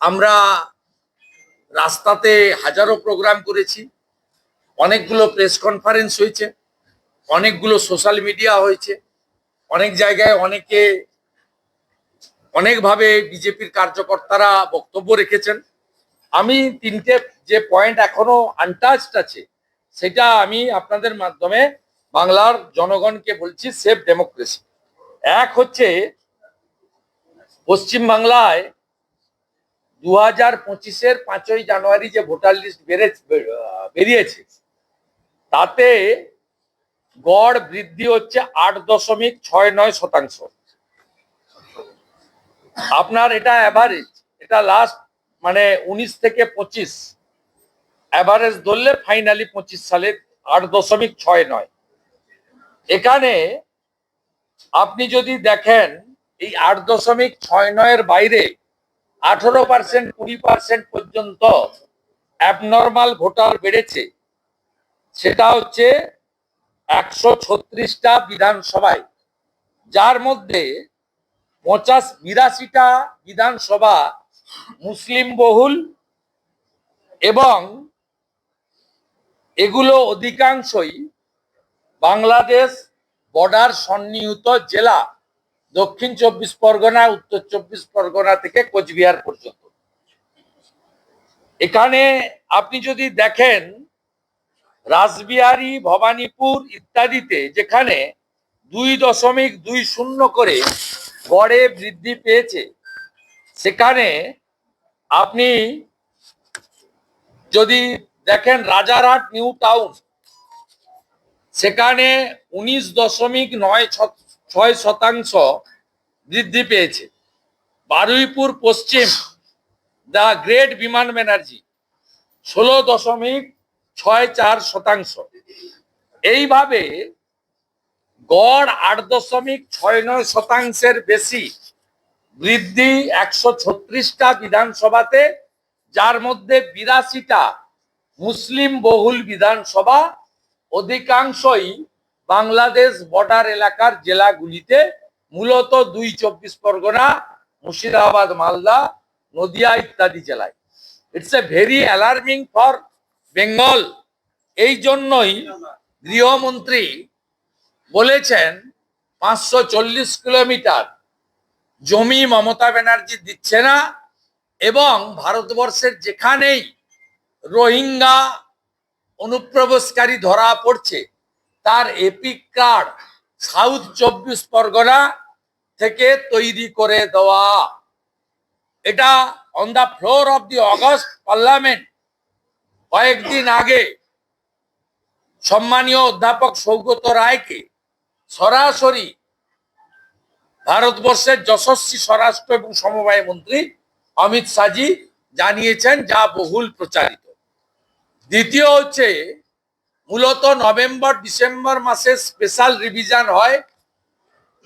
আমরা রাস্তাতে হাজারো প্রোগ্রাম করেছি। অনেকগুলো প্রেস কনফারেন্স হয়েছে, অনেকগুলো সোশ্যাল মিডিয়া হয়েছে। অনেক জায়গায় অনেকে, অনেকভাবে বিজেপির কার্যকর্তারা বক্তব্য রেখেছেন। আমি তিনটে যে পয়েন্ট এখনও আনটাচড আছে, সেটা আমি আপনাদের মাধ্যমে বাংলার জনগণকে বলছি সেফ ডেমোক্রেসি এক হচ্ছে পশ্চিম বাংলায় দু হাজার পঁচিশের পাঁচই জানুয়ারি যে ভোটার লিস্ট বেরিয়েছে, তাতে গড় বৃদ্ধি হচ্ছে আট দশমিক ছয় নয় শতাংশ। আপনার এটা অ্যাভারেজ এটা লাস্ট মানে উনিশ থেকে পঁচিশ অ্যাভারেজ ধরলে ফাইনালি পঁচিশ সালে আট দশমিক ছয় নয়। এখানে আপনি যদি দেখেন, এই আট দশমিক ছয় নয়ের বাইরে আঠারো পার্সেন্ট কুড়ি পার্সেন্ট পর্যন্ত অ্যাবনর্মাল ভোটার বেড়েছে। সেটা হচ্ছে একশো ছত্রিশটা বিধানসভায়। যার মধ্যে পঁচাশ বিরাশিটা বিধানসভা মুসলিম বহুল এবং এগুলো অধিকাংশই বাংলাদেশ বর্ডার সন্নিহিত জেলা। দক্ষিণ চব্বিশ পরগনা, উত্তর চব্বিশ পরগনা থেকে কোচবিহার পর্যন্ত। এখানে আপনি যদি দেখেন, রাসবিহারী, ভবানীপুর ইত্যাদিতে যেখানে দুই দশমিক দুই শূন্য করে গড়ে বৃদ্ধি পেয়েছে, সেখানে আপনি যদি দেখেন রাজারহাট নিউ টাউন, সেখানে উনিশ দশমিক নয় ছয় শতাংশ বৃদ্ধি পেয়েছে। বারুইপুর পশ্চিম দ্য গ্রেট বিমান ব্যানার্জি ষোলো দশমিক ছয় চার শতাংশ। এইভাবে গড় আট দশমিক ছয় নয় শতাংশের বেশি বৃদ্ধি একশো ছত্রিশটা বিধানসভাতে, যার মধ্যে বিরাশিটা মুসলিম বহুল বিধানসভা, অধিকাংশই বাংলাদেশ বর্ডার এলাকার জেলাগুলিতে মূলত দুই চব্বিশ পরগনা, মুর্শিদাবাদ, মালদা, নদিয়া ইত্যাদি জেলায়। It's a very alarming for Bengal এই জন্যই গৃহমন্ত্রী বলেছেন, পাঁচশো চল্লিশ কিলোমিটার জমি মমতা ব্যানার্জি দিচ্ছে না এবং ভারতবর্ষের যেখানেই রোহিঙ্গা অনুপ্রবেশকারী ধরা পড়ছে তার এপিক কার্ড সাউথ চব্বিশ পরগনা থেকে তৈরি করে দেওয়া। এটা on the floor of the august parliament কয়েকদিন আগে সম্মানীয় অধ্যাপক সৌগত রায়কে সরাসরি ভারতবর্ষের যশস্বী স্বরাষ্ট্র এবং সমবায় মন্ত্রী অমিত শাহজি জানিয়েছেন, যা বহুল প্রচারিত। দ্বিতীয় হচ্ছে মূলত নভেম্বর, ডিসেম্বর মাসে স্পেশাল রিভিশন হয়।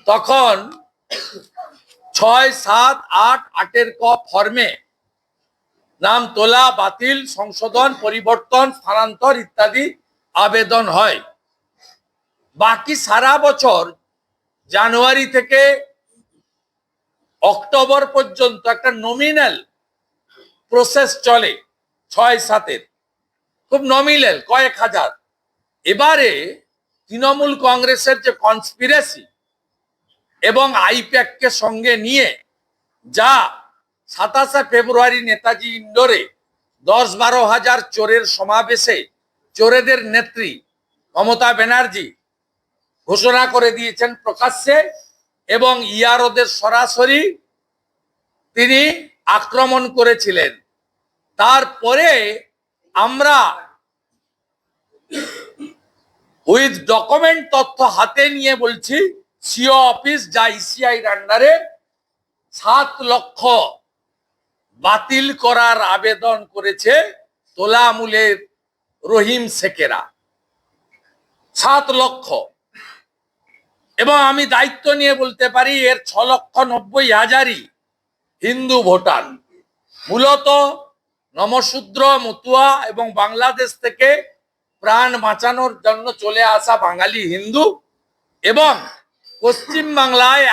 তখন ছয়, সাত, আট, আটের ক ফর্মে নাম তোলা, বাতিল, সংশোধন, পরিবর্তন, স্থানান্তর ইত্যাদি আবেদন হয়। বাকি সারা বছর জানুয়ারি থেকে অক্টোবর পর্যন্ত একটা নমিনাল প্রসেস চলে, ছয়, সাতের। খুব নমিনাল কয়েক হাজার। এবারে তৃণমূল কংগ্রেসের যে কনস্পিরেসি এবং আইপ্যাককে সঙ্গে নিয়ে যা সাতাশে ফেব্রুয়ারি নেতাজি ইন্ডোরে দশ বারো হাজার চোরের সমাবেশে চোরেদের নেত্রী মমতা ব্যানার্জি ঘোষণা করে দিয়েছেন প্রকাশ্যে এবং ইয়ারোদের সরাসরি তিনি আক্রমণ করেছিলেন। তারপরে আমরা উইথ ডকুমেন্ট তথ্য হাতে নিয়ে বলছি সিও অফিস যা ইসিআইর আন্ডারে সাত লক্ষ বাতিল করার আবেদন করেছে তোলামূলের রহিম শেখেরা। সাত লক্ষ। এবং আমি দায়িত্ব নিয়ে বলতে পারি, এর ছ লক্ষ নব্বই হাজারই হিন্দু ভোটার। মূলত নমশূদ্র মতুয়া এবং বাংলাদেশ থেকে প্রাণ বাঁচানোর জন্য চলে আসা বাঙালি হিন্দু এবং পশ্চিম বাংলায়